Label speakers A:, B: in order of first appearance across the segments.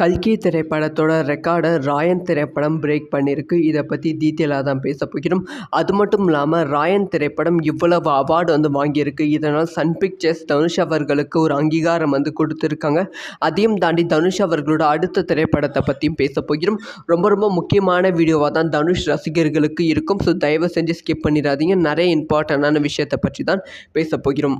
A: கல்கி திரைப்படத்தோட ரெக்கார்டை ராயன் திரைப்படம் பிரேக் பண்ணியிருக்கு இதை பற்றி டீட்டெயிலாக தான் பேச போகிறோம். அது மட்டும் இல்லாமல் ராயன் திரைப்படம் இவ்வளவு அவார்டு வந்து வாங்கியிருக்கு. இதனால் சன் பிக்சர்ஸ் தனுஷ் அவர்களுக்கு ஒரு அங்கீகாரம் வந்து கொடுத்துருக்காங்க. அதையும் தாண்டி தனுஷ் அவர்களோட அடுத்த திரைப்படத்தை பற்றியும் பேச போகிறோம். ரொம்ப ரொம்ப முக்கியமான வீடியோவாக தான் தனுஷ் ரசிகர்களுக்கு இருக்கும். ஸோ தயவு செஞ்சு ஸ்கிப் பண்ணிடாதீங்க. நிறைய இம்பார்ட்டண்டான விஷயத்தை பற்றி தான் பேச போகிறோம்.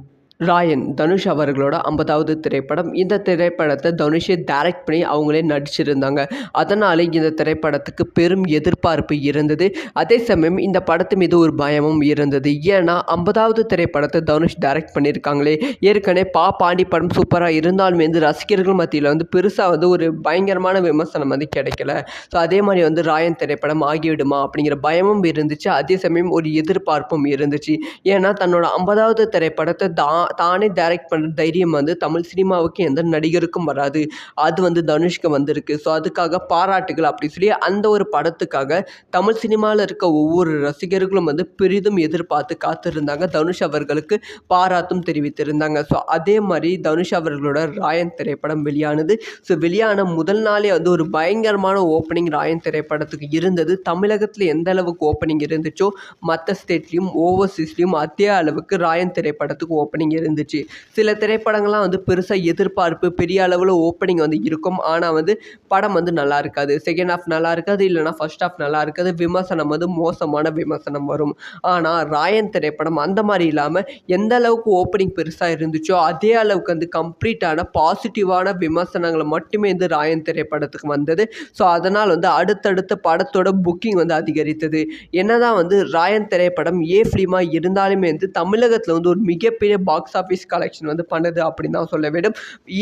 A: ராயன் தனுஷ் அவர்களோட ஐம்பதாவது திரைப்படம். இந்த திரைப்படத்தை தனுஷே டைரக்ட் பண்ணி அவங்களே நடிச்சிருந்தாங்க. அதனாலே இந்த திரைப்படத்துக்கு பெரும் எதிர்பார்ப்பு இருந்தது. அதே சமயம் இந்த படத்து மீது ஒரு பயமும் இருந்தது. ஏன்னா ஐம்பதாவது திரைப்படத்தை தனுஷ் டைரக்ட் பண்ணியிருக்காங்களே. ஏற்கனவே பா பாண்டி படம் சூப்பராக இருந்தாலுமே வந்து ரசிகர்கள் மத்தியில் வந்து பெருசாக வந்து ஒரு பயங்கரமான விமர்சனம் வந்து கிடைக்கல. ஸோ அதே மாதிரி வந்து ராயன் திரைப்படம் ஆகிவிடுமா அப்படிங்கிற பயமும் இருந்துச்சு. அதே சமயம் ஒரு எதிர்பார்ப்பும் இருந்துச்சு. ஏன்னா தன்னோட ஐம்பதாவது திரைப்படத்தை தான் தானே டைரக்ட் பண்ணுற தைரியம் வந்து தமிழ் சினிமாவுக்கு எந்த நடிகருக்கும் வராது. அது வந்து தனுஷ்க்கு வந்திருக்கு. ஸோ அதுக்காக பாராட்டுகள் அப்படி சொல்லி அந்த ஒரு படத்துக்காக தமிழ் சினிமாவில் இருக்க ஒவ்வொரு ரசிகர்களும் வந்து பெரிதும் எதிர்பார்த்து காத்திருந்தாங்க. தனுஷ் அவர்களுக்கு பாராட்டும் தெரிவித்திருந்தாங்க. ஸோ அதே மாதிரி தனுஷ் அவர்களோட ராயன் திரைப்படம் வெளியானது. ஸோ வெளியான முதல் நாளே வந்து ஒரு பயங்கரமான ஓப்பனிங் ராயன் திரைப்படத்துக்கு இருந்தது. தமிழகத்தில் எந்த அளவுக்கு ஓப்பனிங் இருந்துச்சோ மற்ற ஸ்டேட்லேயும் ஓவர்சீஸ்லேயும் அதே அளவுக்கு ராயன் திரைப்படத்துக்கு ஓப்பனிங் இருந்துச்சு. சில திரைப்படங்கள்லாம் வந்து பெருசாக எதிர்பார்ப்பு பெரிய அளவில் ஓப்பனிங் வந்து இருக்கும். ஆனால் வந்து படம் வந்து நல்லா இருக்காது. செகண்ட் ஹாஃப் நல்லா இருக்காது இல்லைனா ஃபர்ஸ்ட் ஹாஃப் நல்லா இருக்காது. விமர்சனம் வந்து மோசமான விமர்சனம் வரும். ஆனால் ராயன் திரைப்படம் அந்த மாதிரி இல்லாமல் எந்த அளவுக்கு ஓப்பனிங் பெருசாக இருந்துச்சோ அதே அளவுக்கு வந்து கம்ப்ளீட்டான பாசிட்டிவான விமர்சனங்களை மட்டுமே வந்து ராயன் திரைப்படத்துக்கு வந்தது. ஸோ அதனால் வந்து அடுத்தடுத்த படத்தோட புக்கிங் வந்து அதிகரித்தது. என்னதான் வந்து ராயன் திரைப்படம் ஏ ஃபிலிமாக இருந்தாலுமே வந்து தமிழகத்தில் வந்து ஒரு மிகப்பெரிய பாக்ஸ் ஆஃபீஸ் கலெக்ஷன் வந்து பண்ணுது அப்படின்னு தான் சொல்ல வேண்டும்.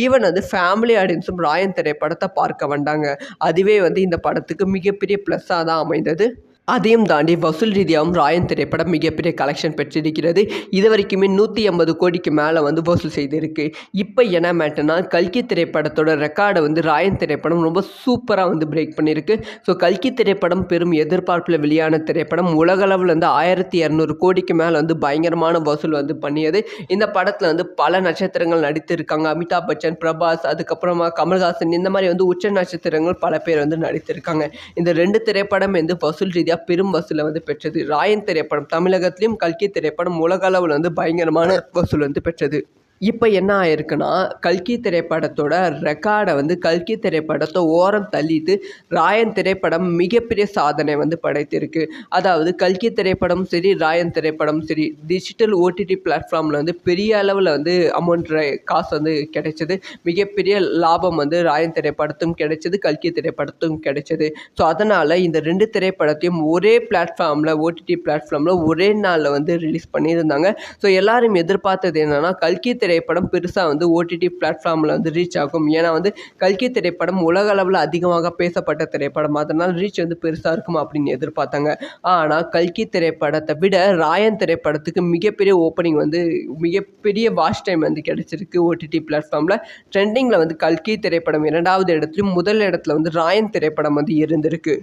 A: ஈவன் வந்து ஃபேமிலி ஆடியன்ஸும் ராயன் திரைப்படத்தை பார்க்க வந்தாங்க. அதுவே வந்து இந்த படத்துக்கு மிகப்பெரிய ப்ளஸ்ஸாக தான் அமைந்தது. அதையும் தாண்டி வசூல் ரீதியாகவும் ராயன் திரைப்படம் மிகப்பெரிய கலெக்ஷன் பெற்றிருக்கிறது. இது வரைக்குமே நூற்றி ஐம்பது கோடிக்கு மேலே வந்து வசூல் செய்திருக்கு. இப்போ என்ன மேட்டர்னா கல்கி திரைப்படத்தோட ரெக்கார்டை வந்து ராயன் திரைப்படம் ரொம்ப சூப்பராக வந்து பிரேக் பண்ணியிருக்கு ஸோ கல்கி திரைப்படம் பெரும் எதிர்பார்ப்பில் வெளியான திரைப்படம். உலகளவில் வந்து ஆயிரத்தி இரநூறு கோடிக்கு மேலே வந்து பயங்கரமான வசூல் வந்து பண்ணியது. இந்த படத்தில் வந்து பல நட்சத்திரங்கள் நடித்திருக்காங்க அமிதாப் பச்சன் பிரபாஸ் அதுக்கப்புறமா கமல்ஹாசன் இந்த மாதிரி வந்து உச்ச நட்சத்திரங்கள் பல பேர் வந்து நடித்திருக்காங்க இந்த ரெண்டு திரைப்படம் வந்து வசூல் ரீதியாக பெரும் வசூலை வந்து பெற்றது. ராயன் திரைப்படம் தமிழகத்திலையும் கல்கி திரைப்படம் உலக அளவில் வந்து பயங்கரமான வசூல் வந்து பெற்றது. இப்போ என்ன ஆயிருக்குன்னா கல்கி திரைப்படத்தோட ரெக்கார்டை வந்து கல்கி திரைப்படத்தை ஓரம் தள்ளிட்டு ராயன் திரைப்படம் மிகப்பெரிய சாதனை வந்து படைத்திருக்கு. அதாவது கல்கி திரைப்படம் சரி ராயன் திரைப்படம் சரி டிஜிட்டல் ஓடிடி பிளாட்ஃபார்மில் வந்து பெரிய அளவில் வந்து அமௌண்ட் காசு வந்து கிடைச்சது. மிகப்பெரிய லாபம் வந்து ராயன் திரைப்படத்தும் கிடைச்சது கல்கி திரைப்படத்தும் கிடைச்சது. ஸோ அதனால் இந்த ரெண்டு திரைப்படத்தையும் ஒரே பிளாட்ஃபார்மில் ஓடிடி பிளாட்ஃபார்மில் ஒரே நாளில் வந்து ரிலீஸ் பண்ணியிருந்தாங்க. ஸோ எல்லோரும் எதிர்பார்த்தது என்னென்னா கல்கி திரைப்படம் பெருசாக வந்து ஓடிடி பிளாட்ஃபார்மில் வந்து ரீச் ஆகும். ஏன்னா வந்து கல்கி திரைப்படம் உலக அளவில் அதிகமாக பேசப்பட்ட திரைப்படம். அதனால் ரீச் வந்து பெருசாக இருக்கும் அப்படின்னு எதிர்பார்த்தாங்க. ஆனால் கல்கி திரைப்படத்தை விட ராயன் திரைப்படத்துக்கு மிகப்பெரிய ஓப்பனிங் வந்து மிகப்பெரிய வாஷ் டைம் வந்து கிடைச்சிருக்கு ஓடிடி பிளாட்ஃபார்மில் ட்ரெண்டிங்கில் வந்து கல்கி திரைப்படம் இரண்டாவது இடத்துலையும் முதல் இடத்துல வந்து ராயன் திரைப்படம் வந்து இருந்திருக்கு.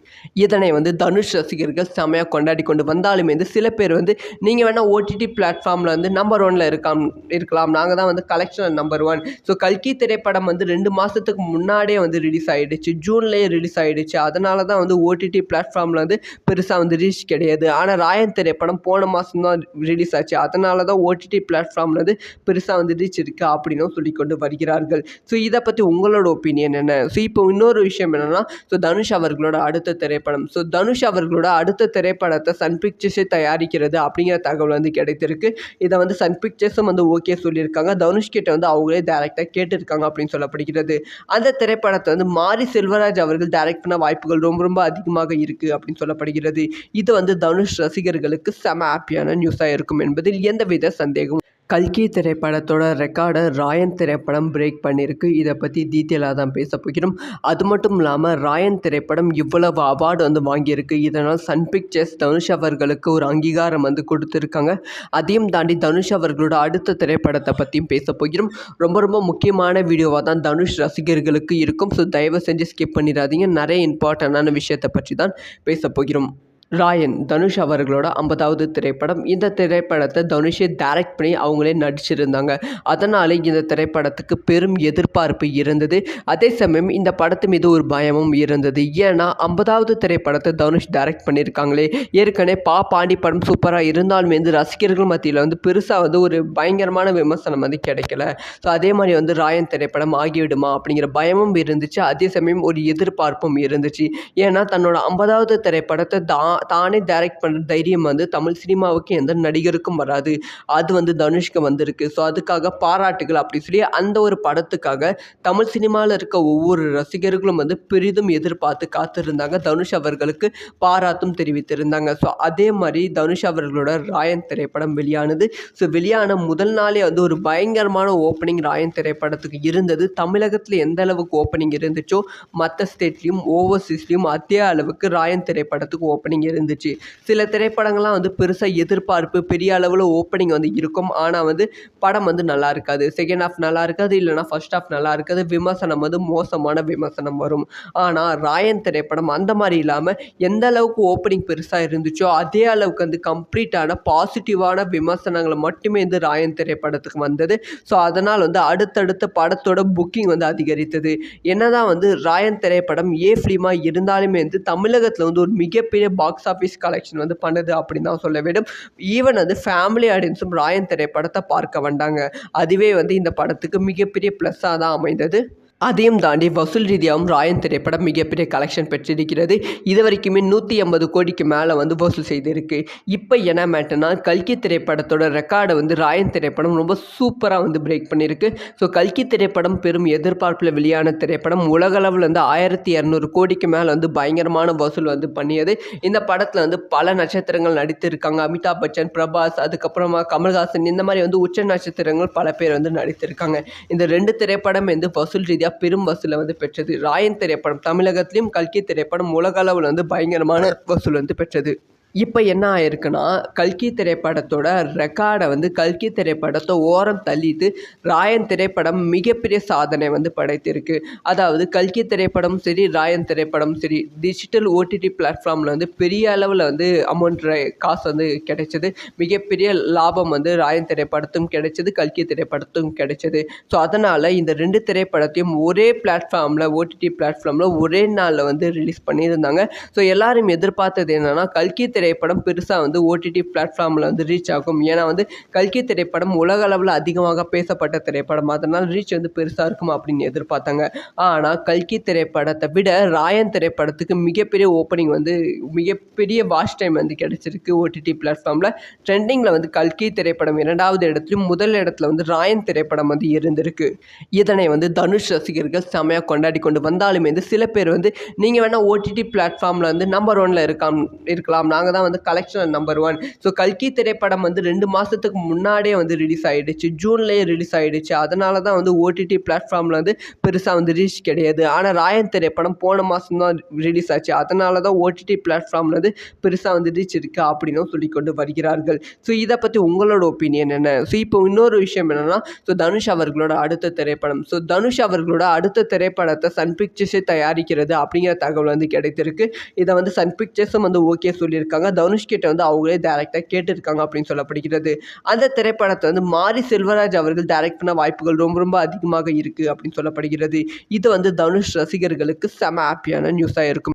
A: இதனை வந்து தனுஷ் ரசிகர்கள் செமையாக கொண்டாடி கொண்டு வந்தாலுமே வந்து சில பேர் வந்து நீங்கள் வேணால் ஓடிடி பிளாட்ஃபார்மில் வந்து நம்பர் ஒனில் இருக்காம் இருக்கலாம். நாங்கள் தான் வந்து கலெக்ஷன் நம்பர் ஒன் ஸோ கல்கி திரைப்படம் வந்து ரெண்டு மாதத்துக்கு முன்னாடியே வந்து ரிலீஸ் ஆகிடுச்சு ஜூன்லேயே ரிலீஸ் ஆகிடுச்சு அதனால தான் வந்து ஓடிடி பிளாட்ஃபார்மில் வந்து பெருசாக வந்து ரீச் கிடையாது. ஆனால் ராயன் திரைப்படம் போன மாதம் தான் ரிலீஸ் ஆச்சு. அதனால தான் ஓடிடி பிளாட்ஃபார்மில் வந்து பெருசாக வந்து ரீச் இருக்குது அப்படின்னும் சொல்லிக்கொண்டு வருகிறார்கள். ஸோ இதை பற்றி உங்களோட ஒப்பீனியன் என்ன? ஸோ இப்போ இன்னொரு விஷயம் என்னென்னா ஸோ தனுஷ் அவர்களோட அடுத்த திரைப்படம். ஸோ தனுஷ் அவர்களோட அடுத்த திரைப்படத்தை சன் பிக்சர்ஸே தயாரிக்கிறது அப்படிங்கிற தகவல் வந்து கிடைத்திருக்கு. இதை வந்து சன் பிக்சர்ஸும் வந்து ஓகே சொல்லியிருக்காங்க. தனுஷ் கிட்ட வந்து அவங்களே டேரெக்டாக கேட்டிருக்காங்க அப்படின்னு சொல்லப்படுகிறது. அந்த திரைப்படத்தை வந்து மாரி செல்வராஜ் அவர்கள் டைரக்ட் பண்ண வாய்ப்புகள் ரொம்ப ரொம்ப அதிகமாக இருக்குது அப்படின்னு சொல்லப்படுகிறது. இது வந்து தனுஷ் ரசிகர்களுக்கு செம ஹாப்பியான நியூஸாக இருக்கும் என்பதில் எந்தவித சந்தேகம் கல்கி திரைப்படத்தோட ரெக்கார்டை ராயன் திரைப்படம் பிரேக் பண்ணியிருக்கு. இதை பற்றி டீட்டெயிலாக தான் பேச போகிறோம். அது மட்டும் இல்லாமல் ராயன் திரைப்படம் இவ்வளவு அவார்டு வந்து வாங்கியிருக்கு. இதனால் சன் பிக்சர்ஸ் தனுஷ் அவர்களுக்கு ஒரு அங்கீகாரம் வந்து கொடுத்துருக்காங்க. அதையும் தாண்டி தனுஷ் அவர்களோட அடுத்த திரைப்படத்தை பற்றியும் பேச போகிறோம். ரொம்ப ரொம்ப முக்கியமான வீடியோவாக தான் தனுஷ் ரசிகர்களுக்கு இருக்கும். ஸோ தயவு செஞ்சு ஸ்கிப் பண்ணிடாதீங்க. நிறைய இம்பார்ட்டண்டான விஷயத்தை பற்றி தான் பேச போகிறோம். ராயன் தனுஷ் அவர்களோட ஐம்பதாவது திரைப்படம். இந்த திரைப்படத்தை தனுஷே டைரக்ட் பண்ணி அவங்களே நடிச்சிருந்தாங்க. அதனால் இந்த திரைப்படத்துக்கு பெரும் எதிர்பார்ப்பு இருந்தது. அதே சமயம் இந்த படத்து மீது ஒரு பயமும் இருந்தது. ஏன்னா ஐம்பதாவது திரைப்படத்தை தனுஷ் டைரக்ட் பண்ணியிருக்காங்களே ஏற்கனவே பா பாண்டி படம் சூப்பராக இருந்தாலும் வந்து ரசிகர்கள் மத்தியில் வந்து பெருசாக வந்து ஒரு பயங்கரமான விமர்சனம் வந்து கிடைக்கல. ஸோ அதே மாதிரி வந்து ராயன் திரைப்படம் ஆகிவிடுமா அப்படிங்கிற பயமும் இருந்துச்சு. அதே சமயம் ஒரு எதிர்பார்ப்பும் இருந்துச்சு. ஏன்னா தன்னோட ஐம்பதாவது திரைப்படத்தை தான் தானே டைரக்ட் பண்ணுற தைரியம் வந்து தமிழ் சினிமாவுக்கு எந்த நடிகருக்கும் வராது. அது வந்து தனுஷ்க்கு வந்திருக்கு. ஸோ அதுக்காக பாராட்டுகள் அப்படி சொல்லி அந்த ஒரு படத்துக்காக தமிழ் சினிமாவில் இருக்க ஒவ்வொரு ரசிகர்களும் வந்து பெரிதும் எதிர்பார்த்து காத்திருந்தாங்க. தனுஷ் அவர்களுக்கு பாராட்டும் தெரிவித்திருந்தாங்க. ஸோ அதே மாதிரி தனுஷ் அவர்களோட ராயன் திரைப்படம் வெளியானது. ஸோ வெளியான முதல் நாளே வந்து ஒரு பயங்கரமான ஓப்பனிங் ராயன் திரைப்படத்துக்கு இருந்தது. தமிழகத்தில் எந்த அளவுக்கு ஓப்பனிங் இருந்துச்சோ மற்ற ஸ்டேட்லேயும் ஓவர்சீஸ்லேயும் அதே அளவுக்கு ராயன் திரைப்படத்துக்கு ஓப்பனிங் இருந்துச்சு. சில திரைப்படங்கள்லாம் வந்து பெருசாக எதிர்பார்ப்பு பெரிய அளவில் ஓப்பனிங் வந்து இருக்கும். ஆனால் வந்து படம் வந்து நல்லா இருக்காது. செகண்ட் ஹாஃப் நல்லா இருக்காது இல்லைனா ஃபர்ஸ்ட் ஹாஃப் நல்லா இருக்காது. விமர்சனம் வந்து மோசமான விமர்சனம் வரும். ஆனால் ராயன் திரைப்படம் அந்த மாதிரி இல்லாமல் எந்த அளவுக்கு ஓப்பனிங் பெருசாக இருந்துச்சோ அதே அளவுக்கு வந்து கம்ப்ளீட்டான பாசிட்டிவான விமர்சனங்களை மட்டுமே வந்து ராயன் திரைப்படத்துக்கு வந்தது. ஸோ அதனால் வந்து அடுத்தடுத்த படத்தோட புக்கிங் வந்து அதிகரித்தது. என்னதான் வந்து ராயன் திரைப்படம் ஏ ஃபிலிமாக இருந்தாலுமே வந்து தமிழகத்தில் வந்து ஒரு மிகப்பெரிய பாக்ஸ் ஆஃபீஸ் கலெக்ஷன் வந்து பண்ணுது அப்படின்னு தான் சொல்ல வேண்டும். ஈவன் வந்து ஃபேமிலி ஆடியன்ஸும் ராயன் திரைப்படத்தை பார்க்க வந்தாங்க. அதுவே வந்து இந்த படத்துக்கு மிகப்பெரிய ப்ளஸ்ஸாக தான் அமைந்தது. அதையும் தாண்டி வசூல் ரீதியாகவும் ராயன் திரைப்படம் மிகப்பெரிய கலெக்ஷன் பெற்றிருக்கிறது. இது வரைக்குமே நூற்றி ஐம்பது கோடிக்கு மேலே வந்து வசூல் செய்திருக்கு. இப்போ என்ன மேட்டர்னா கல்கி திரைப்படத்தோட ரெக்கார்டை வந்து ராயன் திரைப்படம் ரொம்ப சூப்பராக வந்து பிரேக் பண்ணியிருக்கு ஸோ கல்கி திரைப்படம் பெரும் எதிர்பார்ப்பில் வெளியான திரைப்படம். உலகளவில் வந்து ஆயிரத்தி இரநூறு கோடிக்கு மேலே வந்து பயங்கரமான வசூல் வந்து பண்ணியது. இந்த படத்தில் வந்து பல நட்சத்திரங்கள் நடித்திருக்காங்க அமிதாப் பச்சன் பிரபாஸ் அதுக்கப்புறமா கமல்ஹாசன் இந்த மாதிரி வந்து உச்ச நட்சத்திரங்கள் பல பேர் வந்து நடித்திருக்காங்க இந்த ரெண்டு திரைப்படம் வந்து வசூல் ரீதியாக பெரும் வசூலை வந்து பெற்றது. ராயன் திரைப்படம் தமிழகத்திலையும் கல்கி திரைப்படம் உலக அளவில் வந்து பயங்கரமான வசூல் வந்து பெற்றது. இப்போ என்ன ஆயிருக்குன்னா கல்கி திரைப்படத்தோட ரெக்கார்டை வந்து கல்கி திரைப்படத்தை ஓரம் தள்ளிட்டு ராயன் திரைப்படம் மிகப்பெரிய சாதனை வந்து படைத்திருக்கு. அதாவது கல்கி திரைப்படம் சரி ராயன் திரைப்படம் சரி டிஜிட்டல் ஓடிடி பிளாட்ஃபார்மில் வந்து பெரிய அளவில் வந்து அமௌண்ட் காசு வந்து கிடைச்சது. மிகப்பெரிய லாபம் வந்து ராயன் திரைப்படத்தும் கிடைச்சது கல்கி திரைப்படத்தும் கிடைச்சது. ஸோ அதனால் இந்த ரெண்டு திரைப்படத்தையும் ஒரே பிளாட்ஃபார்மில் ஓடிடி பிளாட்ஃபார்மில் ஒரே நாளில் வந்து ரிலீஸ் பண்ணியிருந்தாங்க. ஸோ எல்லாரும் எதிர்பார்த்தது என்னென்னா கல்கி திரை திரைப்படம் பெருசாக வந்து ஓடிடி பிளாட்ஃபார்மில் வந்து ரீச் ஆகும். ஏன்னா வந்து கல்கி திரைப்படம் உலக அளவில் அதிகமாக பேசப்பட்ட திரைப்படம். அதனால் ரீச் வந்து பெருசாக இருக்கும் அப்படின்னு எதிர்பார்த்தாங்க. ஆனால் கல்கி திரைப்படத்தை விட ராயன் திரைப்படத்துக்கு மிகப்பெரிய ஓப்பனிங் வந்து மிகப்பெரிய வாஷ் டைம் வந்து கிடைச்சிருக்கு ஓடிடி பிளாட்ஃபார்மில் ட்ரெண்டிங்கில் வந்து கல்கி திரைப்படம் இரண்டாவது இடத்துலையும் முதல் இடத்துல வந்து ராயன் திரைப்படம் வந்து இருந்திருக்கு. இதனை வந்து தனுஷ் ரசிகர்கள் செமையாக கொண்டாடி கொண்டு வந்தாலுமே வந்து சில பேர் வந்து நீங்கள் வேணால் ஓடிடி பிளாட்ஃபார்மில் வந்து நம்பர் ஒனில் இருக்காம் இருக்கலாம். நாங்கள் தான் வந்து கலெக்ஷன் நம்பர் ஒன் ஸோ கல்கி திரைப்படம் வந்து ரெண்டு மாதத்துக்கு முன்னாடியே வந்து ரிலீஸ் ஆகிடுச்சு ஜூன்லேயே ரிலீஸ் ஆகிடுச்சு அதனால தான் வந்து ஓடிடி பிளாட்ஃபார்மில் வந்து பெருசாக வந்து ரீச் கிடையாது. ஆனால் ராயன் திரைப்படம் போன மாதம் தான் ரிலீஸ் ஆச்சு. அதனால தான் ஓடிடி பிளாட்ஃபார்மில் வந்து பெருசாக வந்து ரீச் இருக்குது அப்படின்னும் சொல்லிக்கொண்டு வருகிறார்கள். ஸோ இதை பற்றி உங்களோட ஒப்பீனியன் என்ன? ஸோ இப்போ இன்னொரு விஷயம் என்னென்னா ஸோ தனுஷ் அவர்களோட அடுத்த திரைப்படம். ஸோ தனுஷ் அவர்களோட அடுத்த திரைப்படத்தை சன் பிக்சர்ஸே தயாரிக்கிறது அப்படிங்கிற தகவல் வந்து கிடைத்திருக்கு. இதை வந்து சன் பிக்சர்ஸும் வந்து ஓகே சொல்லியிருக்காங்க. தனுஷ் கிட்ட வந்து அவங்களே டேரெக்டாக கேட்டிருக்காங்க அப்படின்னு சொல்லப்படுகிறது அந்த திரைப்படத்தை வந்து மாரி செல்வராஜ் அவர்கள் டைரக்ட் பண்ண வாய்ப்புகள் ரொம்ப ரொம்ப அதிகமாக இருக்குது அப்படின்னு சொல்லப்படுகிறது. இது வந்து தனுஷ் ரசிகர்களுக்கு செம ஹாப்பியான நியூஸாக இருக்கும்.